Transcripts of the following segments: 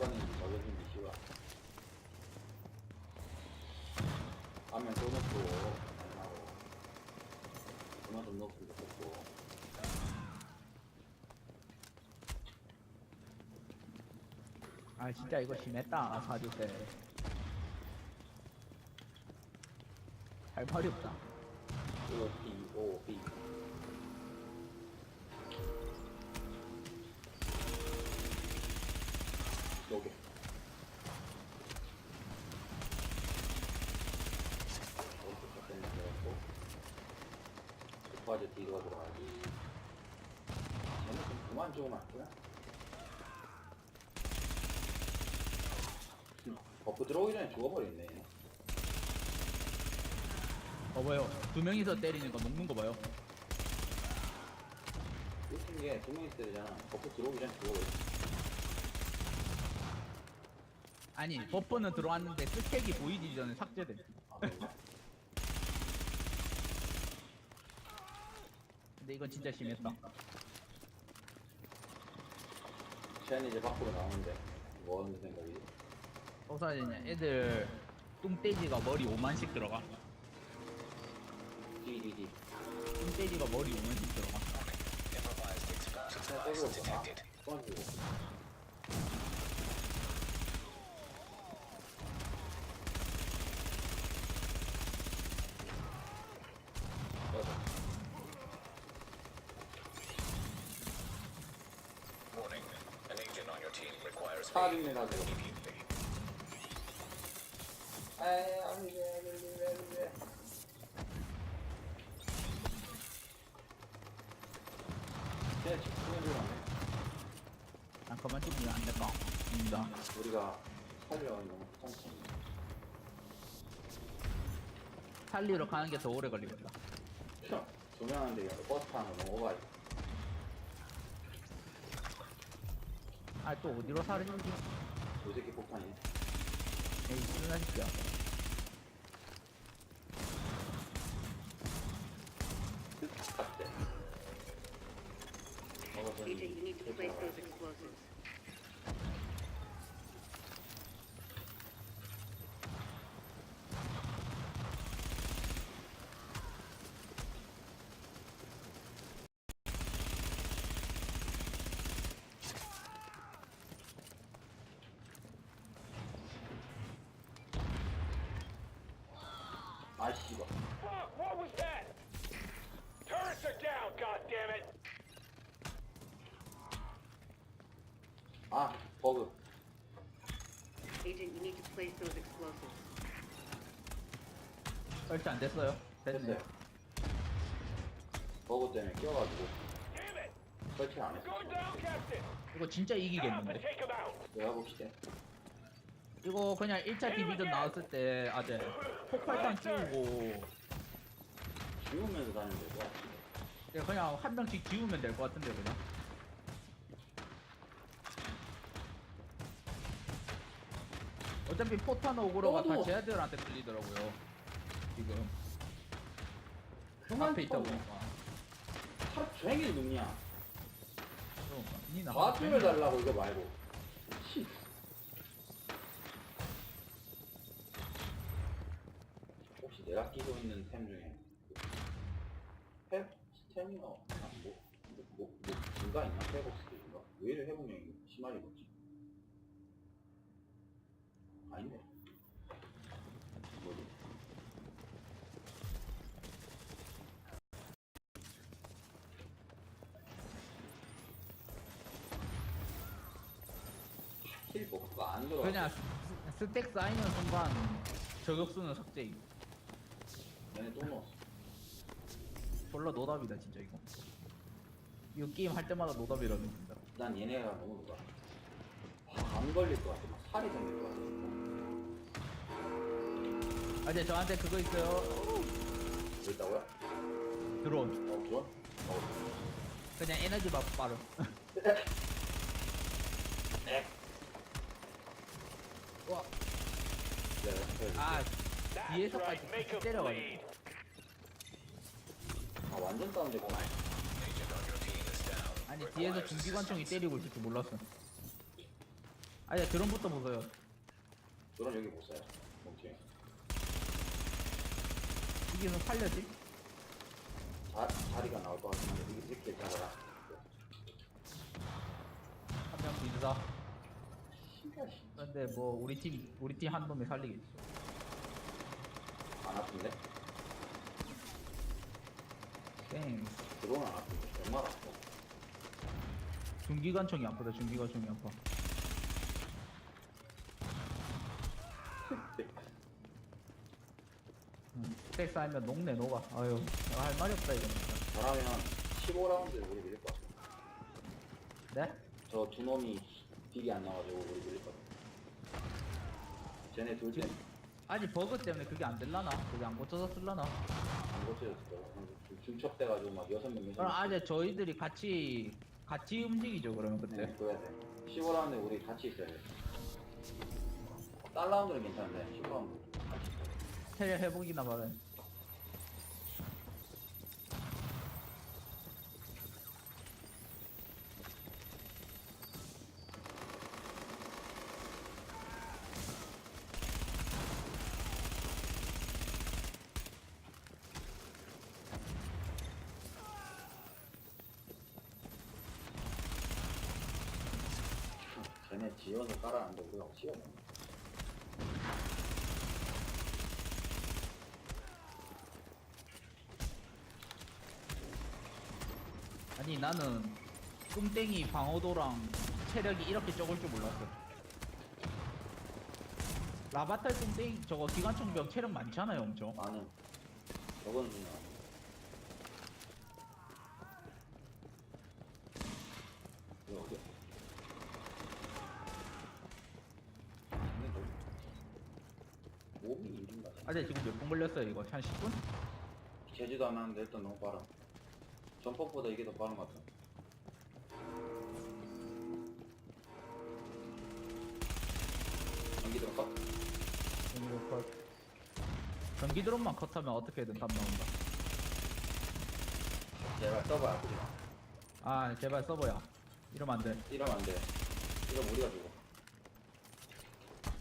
꺼내는지 적어준지 씨발 화면 또 넣고 나고 그만 좀 넣었으면 좋겠고 아 진짜 이거 심했다 사줄 때. 할 말이 없다. 이거 B, O, B 급하게 뒤로 들어가야지 쟤는 좀 그만 안 되나? 음, 버프 들어오기 전에 죽어버렸네 어 봐요. 두 명이서 때리는 거 녹는 거 봐요. 웃긴 게두 명이 때리잖아 버프 들어오기 전에 죽어버렸어 아니 버퍼는 들어왔는데 스택이 보이기 전에 삭제돼. 아 그런가? 근데 이건 진짜 심했다. 쟤는 이제 밖으로 나오는데 뭐 하는 생각이지? 어사진냐 애들 뚱돼지가 머리 5만씩 들어가. DDD 뚱돼지가 머리 5만씩 들어가. 꺼지고 사업입니다 지금. 에이 안돼 안돼 안돼 쟤 집중해 주라네 아 그만 좀 이거 안 될까? 입니다. 우리가 살려는 너무 귀찮지 살리러 가는 게 더 오래 걸리겠다. 조명하는데 버스 타는 거 너무 오바이 아 또 어디로 살리는지? 도새끼 폭탄이네 에이 순하시죠. 딱 먹어서 Agent, you need to place those explosives. 아씨가 Fuck, what was that? Turrets are down, goddammit! 아 버그 Agent, you need to place those explosives. 설치 안 됐어요? 됐네. 됐어요 버그 때문에 끼어가지고 Damn it! 설치를 안 했어 Going down, Captain! 이거 진짜 Stop and 이기겠는데? take him out! 내가 봅시다 이거 그냥 1차 디비전 나왔을 때 아재 폭발탄 띄우고 지우면서 다니면 될것 같은데 그냥- 그냥 한 명씩 지우면 될 것 같은데 그냥. 어차피 포탄 오그로가 다 어두워. 쟤들한테 끌리더라고요 지금. 앞에 있다 쳐. 보니까. 하루 종일 눕냐 그러니까 니나 과투를 달라고 이거 말고 씨. 혹시 내가 끼고 있는 템 중에 회 스태미너 아, 뭐, 뭐, 뭐, 뭐 증가 있나? 회복 스킬인가? 왜 이래 회복력이 심하게 높지? 아닌데 뭐지? 힐 복구가 안 들어 그냥 스- 스택 쌓이는 순간 저격수는 삭제임 얘네 또 넣었어 졸라 노답이다 진짜 이거 이거 게임 할 때마다 노답이라는 진짜 난 얘네가 너무 누가 안 걸릴 것 같아. 막 살이 생길 것 같아. 아재 저한테 그거 있어요 뭐 있다고요? 드론 어, 그건? 어, 그냥 에너지 바 빠름 네. 와, 네, 네. 아 That's 뒤에서까지 right, make 때려가지고 bleed! 아, 완전 down. 아니 뒤에서 중기관총이 때리고 있을 줄 몰랐어 아니 드론부터 보세요. 저런 여기 못 써요. 멈추. 이게 좀 살려지? 자, 자리가 나올 것 같은데 이게 이렇게 잡아라. 한명 빈사. 근데 뭐 우리 팀 우리 팀 한 놈이 살리겠지. 안 아픈데? 땡. 들어오는 안 아픈데 정말 아파. 중기관총이 아프다. 중기관총이 아파. 음, 스택 쌓이면 녹네 녹아. 아유 할 말이 없다 이거. 진짜. 잘하면 15라운드 우리 밀릴 것 같아. 네? 저 두 놈이 딜이 안 나와가지고 우리 밀릴 것 같아. 쟤네 둘째 아니 버그 때문에 그게 안 될라나? 그게 안 고쳐서 쓸라나? 거야. 중첩돼가지고 막 여섯 명 그럼 명. 아재 저희들이 같이 같이 움직이죠 그러면 그때. 네, 그래야 돼. 15라운드 우리 같이 있어야 돼. 딸 라운드는 괜찮은데 15라운드 같이 있어야 돼. 체력 회복이나 받아. 지어서 깔아놨는데 우리가 지어야 돼. 아니 나는 뚱땡이 방어도랑 체력이 이렇게 적을 줄 몰랐어. 라바탈 뚱땡이 저거 기관총병 체력 많잖아요 엄청. 나는 저건 그냥 이거 어디야? 쟤네 뭐- 몸이 이른가? 아재 지금 몇 분 걸렸어요 이거? 한 10분? 제주도 안 하는데 일단 너무 빠르. 전폭보다 이게 더 빠른 것 같아. 전기 들어가? 이거 컷. 전기 드론만 컷하면 어떻게든 답 나온다. 제발 써봐 아프지 마. 아 제발 써봐야. 이러면 안 돼. 이러면 안 돼. 이러면 우리가 죽어.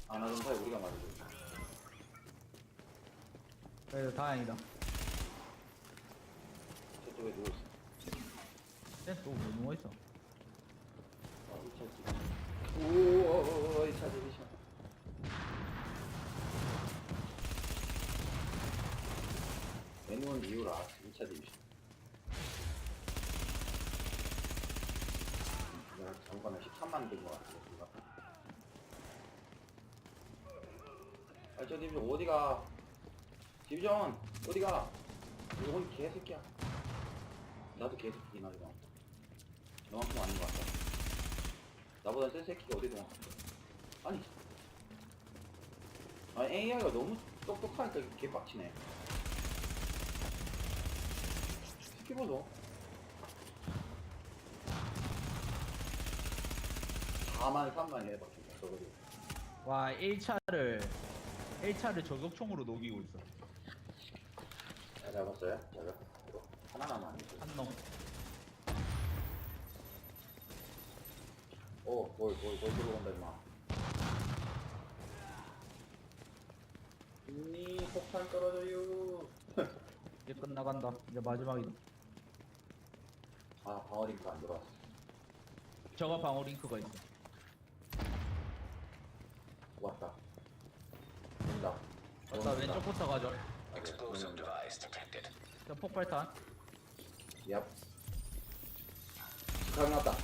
안 하던 사이 우리가 맞아 죽어. 그래도 다행이다. 저쪽에 누워있어. 쟤또왜 누워있어? 아, 이 차, 오오오오, 이 차, 이 차. 매뉴얼 이유라 2차 디비전 내가 잠깐만 13만 든것 같아 우리가 아 저 디비전 어디가 디비전 어디가? 이건 개새끼야. 나도 개새끼긴 하지만. 너만큼 아닌 것 같아 나보다 센 새끼가 어디 도망 아니. 아니 AI가 너무 똑똑하니까 개빡치네. 새끼 보소 4만 3만 에 박힌다 저거지 와 1차를 1차를 저격총으로 녹이고 있어. 잘 잡았어요? 이거 하나만 안 있어 한 놈. 오, 뭘, 뭘, 뭘 들어온다, 임마. 니 폭탄 떨어져요. 이제 끝나간다. 이제 마지막이다. 아, 방어링크 안 들어왔어. 저거 방어 링크가 있어. 왔다. 온다. 일단 왼쪽부터 가죠. Explosive device detected. 저 폭발탄. 얍. 축하해 났다.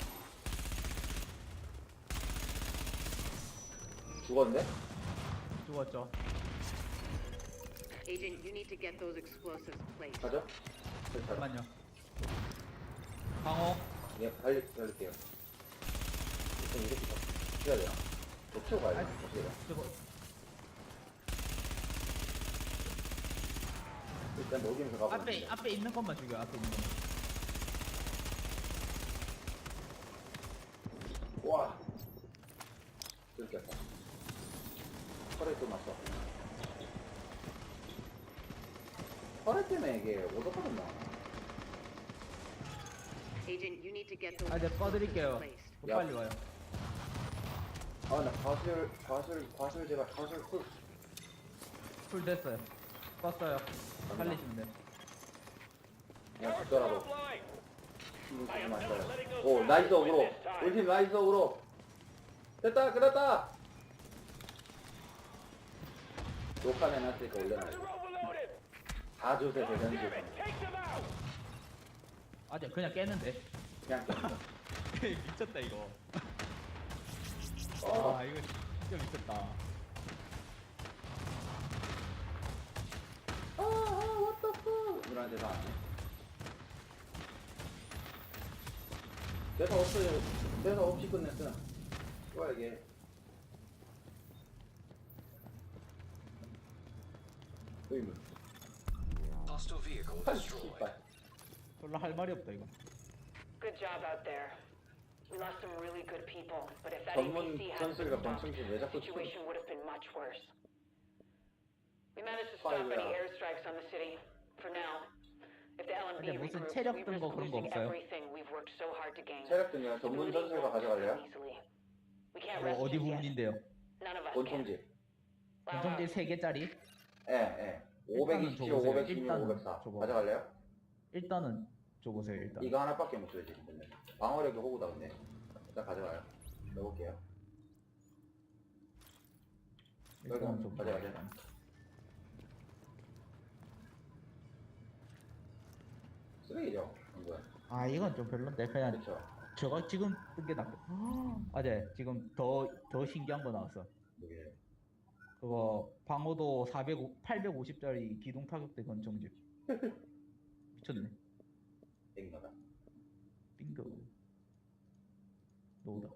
죽었는데? 죽었죠. Agent, you need to get those explosives placed. 가죠? 자, 잠깐만요. 방어. 예, 달리, 달릴게요. 일단 이렇게 해야 되나? 저 치고 가야 되나? 어떻게 해야 저거 일단 녹이면서 가보면 앞에 앞에 있는 것만 죽여. 앞에 있는 것만. 와 했다 털에 또 맞어 털에 때문에 이게 오덕하던다 Agent, you need to get those 아, 네, explosives 꺼드릴게요. placed. 더 빨리 와요. 아 아나 과술 과술 과술 제발 과술 쿨풀 됐어요 껐어요. 살리시면 돼. 그냥 죽더라도. 쓰지 마세요 오 나이스 어그로. 우리 팀 나이스 어그로. 됐다 끝났다. 녹화 내놨으니까 올려놔요 overloaded. 다 주세요 out. 아직 그냥 깨는데 그냥 미쳤다 이거. 어. 아 이거 진짜 미쳤다 fuck. 이분한테 다 아네. 대사 없어요. 대사 없이 끝냈어. 뭐야, 이게. 의문. Hostile vehicle 아, destroyed. 씨발. 별로 할 말이 없다 이거 Good job out there. We lost some really good people, but if that 전문 APC hadn't 전술가 been stopped, 권총기 왜 the 자꾸 쳐? situation would have been much worse. We managed to stop any 아이고야. airstrikes on the city, for now. 근데 무슨 체력 we 든 risk 거 그런 거 없어요? 체력 등이랑 전문 come 가져갈래요? 어, 어디. 부분인데요. 권총지. 권총질 3개짜리 예, 예. 일단은 527, 줘보세요. 516, 일단은 504. 줘봐. 가져갈래요? 일단은 줘보세요 일단 이거 하나밖에 못 줘요, 지금. 근데. 방어력이 호구다, 근데. 일단 가져가요. 넣어볼게요. 일단은 좀 가자. 쓰레기죠, 이거. 아 이건 좀 별론데 그냥 그쵸. 저거 지금 뜬게 낫고 아네 지금 더 더 신기한 거 나왔어 이게. 그거 방어도 400 850짜리 기동 타격대 권총집 미쳤네 땡겨다. 빙고 노다